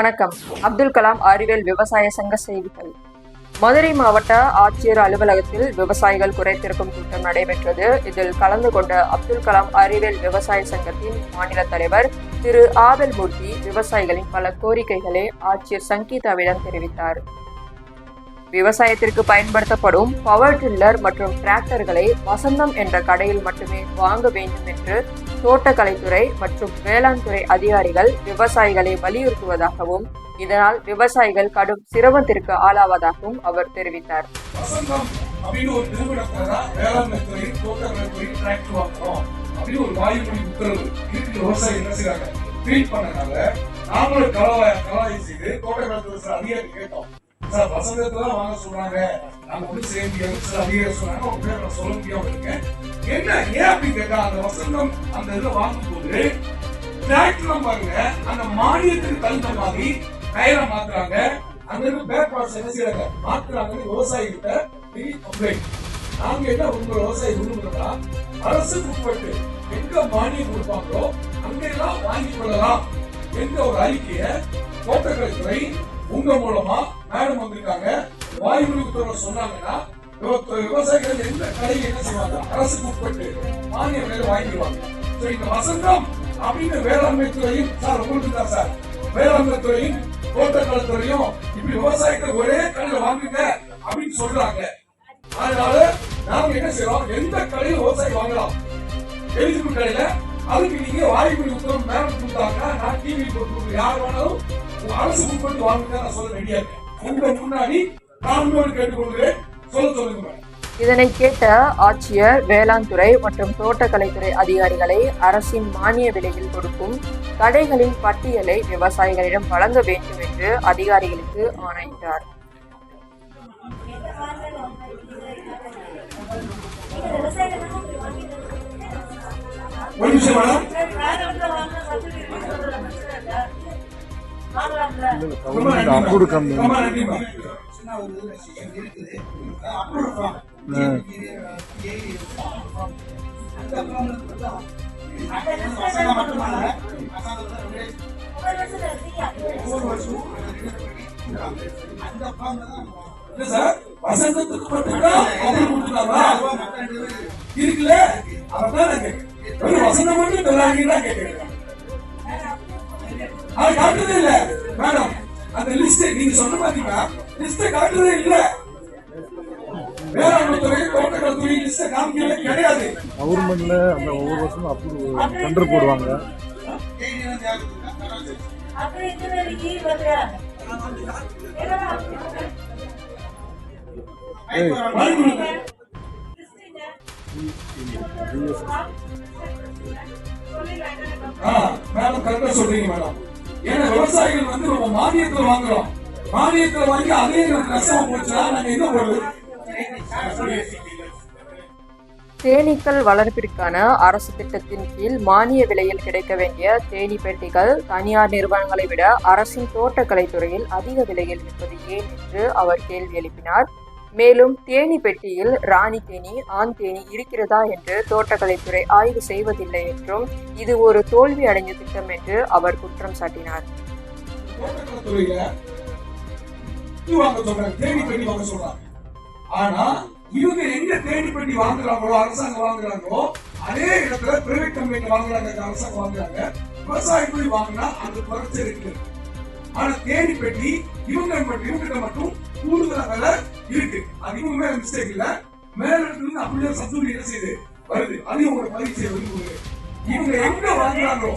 வணக்கம். அப்துல் கலாம் அறிவியல் விவசாய சங்க செய்திகள். மதுரை மாவட்ட ஆட்சியர் அலுவலகத்தில் விவசாயிகள் குறைத்திருக்கும் கூட்டம் நடைபெற்றது. இதில் கலந்து கொண்ட அப்துல் கலாம் அறிவியல் விவசாய சங்கத்தின் மாநில தலைவர் திரு ஆவல் மூர்த்தி விவசாயிகளின் பல கோரிக்கைகளை ஆட்சியர் சங்கீதாவிடம் தெரிவித்தார். விவசாயத்திற்கு பயன்படுத்தப்படும் பவர் டில்லர் மற்றும் டிராக்டர்களை வசந்தம் என்ற கடையில் மட்டுமே வாங்க வேண்டும் என்று தோட்டக்கலைத்துறை மற்றும் வேளாண் துறை அதிகாரிகள் விவசாயிகளை வலியுறுத்துவதாகவும் இதனால் விவசாயிகள் கடும் சிரமத்திற்கு ஆளாவதாகவும் அவர் தெரிவித்தார். அப்படின்னு ஒரு நிறுவனத்தை தான் வேளாண்மை துறையில் தோட்டக்கலை டிராக்டர் வாங்குறோம் அப்படின்னு ஒரு வாயுமொழி உத்தரவு இருக்கிற விவசாயி என்ன செய்யறாங்க ட்ரீட் பண்ணனால நாமளும் கலவாய கலவாய் செய்து தோட்டக்கலைத்துறை சார் அதிகாரி கேட்டோம். சார் வசந்தத்தான் தான் வாங்க சொல்றாங்க. நாங்க ஒன்றும் செய்ய முடியாது சில அதிகாரி சொன்னாங்க. உங்க பேர் நான் சொல்ல முடியாம இருக்கேன். என்ன ஏன் அப்படி கேட்டா அந்த வசந்தம் அந்த இதுல வாங்கும்போது டிராக்டர் பாருங்க அந்த மானியத்துக்கு தகுந்த மாதிரி டயரை மாத்துறாங்க. அங்க இருந்து பேக் பார்ட்ஸ் என்ன செய்யறாங்க மாத்துறாங்கன்னு விவசாயி கிட்ட பெரிய கம்ப்ளைண்ட் நாங்க என்ன உங்க விவசாயி விரும்புறதா? அரசுக்கு உட்பட்டு எங்க மானியம் கொடுப்பாங்களோ அங்கெல்லாம் வாங்கி கொள்ளலாம் என்ற ஒரு அறிக்கையை தோட்டக்கலைத்துறை உங்க மூலமா மேடம் வந்திருக்காங்க. வாய்மொழி உத்தரவு சொன்னாங்கன்னா விவசாயிகள் எந்த கடையை என்ன செய்வாங்க? அரசுக்கு உட்பட்டு மானிய விலையில வாங்கிடுவாங்க. So, இந்த வசந்தம் அப்படின்னு வேளாண்மை துறையும் சார் உங்களுக்கு தான் சார்? வேளாண்மை துறையும் தோட்டக்கலை துறையும் இப்படி விவசாயிகள் ஒரே கடையில வாங்குங்க அப்படின்னு சொல்றாங்க. அதனால நாம என்ன செய்யறோம்? எந்த கடையில் விவசாயி வாங்கலாம்? எலிஜிபிள் கடையில. அதுக்கு நீங்க வாய்மொழி உத்தரவு மேடம் கொடுத்தாங்கன்னா நான் டிவி போட்டு யார் வேணாலும் அரசு உட்பட்டு வாங்குங்க நான் சொல்ல ரெடியா இருக்கேன் உங்க முன்னாடி நான் கேட்டுக்கொள்கிறேன். சொல்ல சொல்லுங்க மேடம். இதனை கேட்ட ஆட்சியர் வேளாண் துறை மற்றும் தோட்டக்கலைத்துறை அதிகாரிகளை அரசின் மானிய விலையில் கொடுக்கும் கடைகளின் பட்டியலை விவசாயிகளிடம் வழங்க வேண்டும் என்று அதிகாரிகளுக்கு ஆணையிட்டார். ஒரு நிமிஷம் மேடம். அப்ரூவ்டு கம்மி சார் வசந்தத்துக்கு மட்டும்தான் இருக்குல்ல? அதான் நான் கேட்கிறேன் வெறும் வசந்தம் மட்டும் தொழிலாளிகள் கேட்கிறேன் அது காட்டுறதே இல்ல. மேடம் அந்த லிஸ்ட் நீங்க சொன்ன பாத்தீங்கன்னா லிஸ்ட் காட்டுறதே இல்ல. வேளாண்மை துறை லிஸ்ட் காமிக்கவே கிடையாது. கவர்மெண்ட்ல அந்த ஒவ்வொரு வருஷமும் அப்ரூவ் டெண்டர் போடுவாங்க. மேடம் கரெக்டா சொல்றீங்க மேடம். ஏன்னா விவசாயிகள் வந்து நம்ம மானியத்துல வாங்குறோம். மானியத்துல வாங்கி அதே நமக்கு நஷ்டமா போச்சுன்னா நாங்க என்ன பண்ணுறது தேனீக்கள் வளர்ப்பிற்கான அரசு திட்டத்தின் கீழ் மானிய விலையில் கிடைக்க வேண்டிய தேனி பெட்டிகள் தனியார் நிறுவனங்களை விட அரசின் தோட்டக்கலைத்துறையில் அதிக விலையில் விற்பது ஏன் என்று அவர் கேள்வி எழுப்பினார். மேலும் தேனி பெட்டியில் ராணி தேனி ஆண் தேனி இருக்கிறதா என்று தோட்டக்கலைத்துறை ஆய்வு செய்வதில்லை என்றும் இது ஒரு தோல்வி அடைந்த திட்டம் என்று அவர் குற்றம் சாட்டினார். ஆனா இவங்க எங்க தேனி பெட்டி வாங்குறாங்களோ அரசாங்கம் வாங்குறாங்களோ அதே இடத்துல பிரைவேட் கம்பெனி வாங்குறாங்க அரசாங்கம் வாங்குறாங்க. விவசாய கூலி வாங்கினா அந்த குறைச்சல் இருக்கு. ஆனா தேடி பெட்டி இவங்க மட்டும் இவங்கிட்ட மட்டும் கூடுதலா விலை இருக்கு அது மேல மிஸ்டேக் இல்ல. மேல இருந்து அப்படியே சப்சிடி என்ன செய்யுது வருது. அதையும் உங்களுக்கு பதிவு செய்ய விரும்புகிறேன் இவங்க எங்க வாங்குறாங்களோ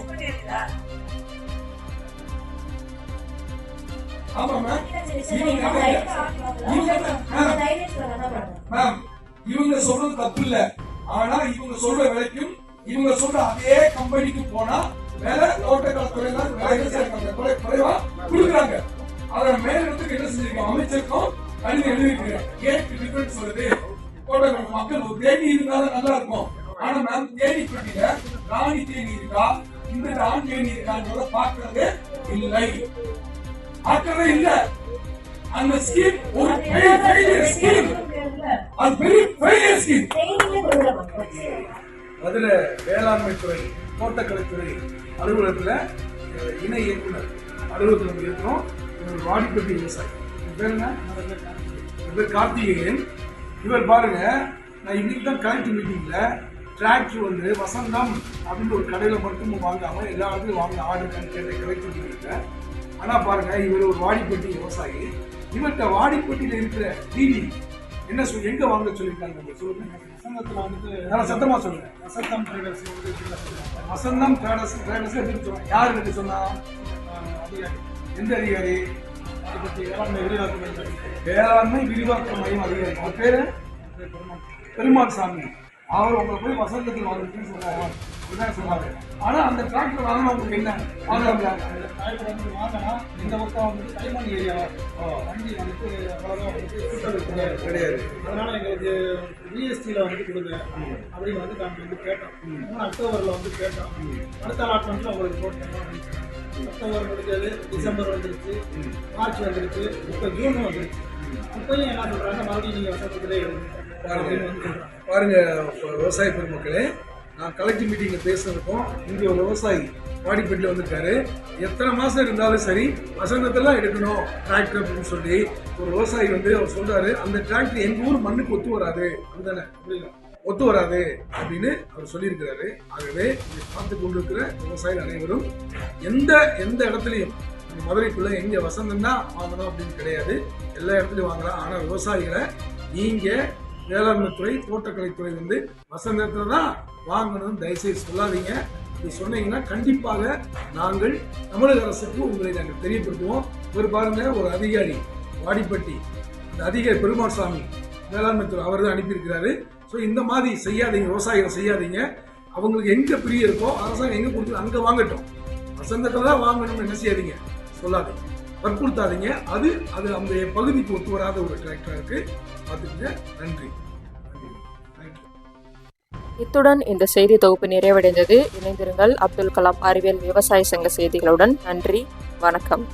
இவங்க சொல்றது தப்பு இல்ல. ஆனா இவங்க சொல்ற விலைக்கும் இவங்க சொல்ற அதே கம்பெனிக்கு போனா வேலை தோட்டக்கலை துறையில வேலை குறைவா கொடுக்குறாங்க. அதோட மேலிடத்துக்கு என்ன செஞ்சிருக்கோம்? அமைச்சருக்கும். கல்வி எழுதிருக்கிறேன் ஏன் டிஃபரன்ஸ் வருது தோட்டக்கலை மக்கள் ஒரு தேனி இருந்தாலும் நல்லா இருக்கும். ஆனா மேம் தேனி பெட்டியில ராணி தேனி இருக்கா? இந்த ஆண் தேனி இருக்கான்றத பாக்குறது இல்லை. பார்க்கவே இல்ல. அந்த ஸ்கீம் ஒரு பெரிய ஃபெயிலியர் ஸ்கீம் அது பெரிய ஃபெயிலியர் ஸ்கீம் அதுல வேளாண்மை துறை தோட்டக்கலைத்துறை அலுவலகத்துல அஹ், இணை இயக்குனர் அலுவலகத்தில் வந்து இருக்கிறோம் இவர் வாடிப்பட்டி விவசாயி. பேர் கார்த்திகேயன். இவர் பாருங்க நான் இன்னைக்கு தான் கலெக்டர் மீட்டிங்ல டிராக்டர் வந்து வசந்தம் அப்படின்னு ஒரு கடையில் மட்டும் வாங்காம எல்லா இடத்துலையும் வாங்க ஆர்டர் கேட்ட கலெக்டர் மீட்டிங்ல ஆனா பாருங்க இவர் ஒரு வாடிப்பட்டி விவசாயி. இவர்கிட்ட வாடிப்பட்டியில இருக்கிற டிவி என்ன சொல் எங்க வாங்க சொல்லியிருக்காங்க சொல்லுங்க. வசந்தத்தில் வந்துட்டு நல்லா சத்தமா சொல்லுங்க வசந்தம் ட்ரேடர்ஸ் சொல்லுவாங்க. வசந்தம் டிரேடர்ஸ் டிரேடர்ஸ் எப்படி சொன்னாங்க யார் சொன்னா? எந்த அதிகாரி? வேளாண்மை விரிவாக்க மையம் அதிகாரி அவர் பேரு பெருமாள். சாமி. அவர் உங்களை போய் வசந்தத்தில் அப்படிதான் சொன்னாங்க ஆனா அந்த டிராக்டர் வாங்கினா உங்களுக்கு என்ன வந்து இந்த பக்கம் வந்துட்டு கைமண் ஏரியா வண்டி வந்துட்டு அவ்வளோதான் வந்துட்டு கிடையாது. அதனால எங்களுக்கு ஜிஎஸ்டியில் வந்து கொடுங்க. அப்படின்னு வந்து நாங்கள் வந்து கேட்டோம். இன்னும் அக்டோபரில் வந்து கேட்டோம். அடுத்த அலாட்மெண்ட்டில் உங்களுக்கு போட்டோம் அப்படின்னு சொன்னாங்க. அக்டோபர் முடிஞ்சது டிசம்பர் வந்துருச்சு மார்ச் வந்துருச்சு இப்போ ஜூன் வந்துருச்சு. இப்போயும் என்ன சொல்கிறாங்க மறுபடியும் நீங்கள் வந்து சொல்கிறாங்க பாருங்க இப்ப விவசாய பெருமக்களே நான் கலெக்டிவ் மீட்டிங்கில் பேசுகிறப்போ இங்கே ஒரு விவசாயி வாடிப்பட்டியில் வந்திருக்காரு எத்தனை மாதம் இருந்தாலும் சரி வசந்தத்தெல்லாம் எடுக்கணும் டிராக்டர் அப்படின்னு சொல்லி ஒரு விவசாயி வந்து அவர் சொல்கிறாரு அந்த டிராக்டர் எங்கள் ஊர் மண்ணுக்கு ஒத்து வராது. அப்படிதானே புரியல ஒத்து வராது அப்படின்னு அவர் சொல்லியிருக்கிறாரு. ஆகவே இதை பார்த்து கொண்டிருக்கிற விவசாயிகள் அனைவரும் எந்த எந்த இடத்துலையும் மதுரைக்குள்ளே எங்கே வசந்தம் தான் வாங்கணும் அப்படின்னு கிடையாது. எல்லா இடத்துலையும் வாங்கலாம். ஆனால் விவசாயிகளை வேளாண்மை வேளாண்மைத்துறை தோட்டக்கலைத்துறை வந்து வசந்தத்தில் தான் வாங்கணும்னு தயவுசெய்து சொல்லாதீங்க. இது சொன்னீங்கன்னா கண்டிப்பாக நாங்கள் தமிழக அரசுக்கு உங்களை நாங்கள் தெரியப்படுத்துவோம். ஒரு பாருங்க ஒரு அதிகாரி வாடிப்பட்டி அந்த அதிகாரி பெருமாள் சாமி வேளாண்மைத்துறை அவர் தான் அனுப்பியிருக்கிறாரு. ஸோ இந்த மாதிரி செய்யாதீங்க விவசாயிகள் செய்யாதீங்க. அவங்களுக்கு எங்கே பிரிய இருக்கோ அரசாங்கம் எங்கே கொடுத்து அங்கே வாங்கட்டும். வசந்தத்தில் தான் வாங்கணும்னு என்ன செய்யாதீங்க? சொல்லாதீங்க. வற்புறுத்தாதீங்க. அது அது அந்த பகுதிக்கு ஒத்து வராத ஒரு டிராக்டராக இருக்குது பார்த்துக்கங்க. நன்றி. இத்துடன் இந்த செய்தி தொகுப்பு நிறைவடைந்தது. இணைந்திருங்கள். அப்துல் கலாம் அறிவியல் விவசாய சங்க செய்திகளுடன். நன்றி. வணக்கம்.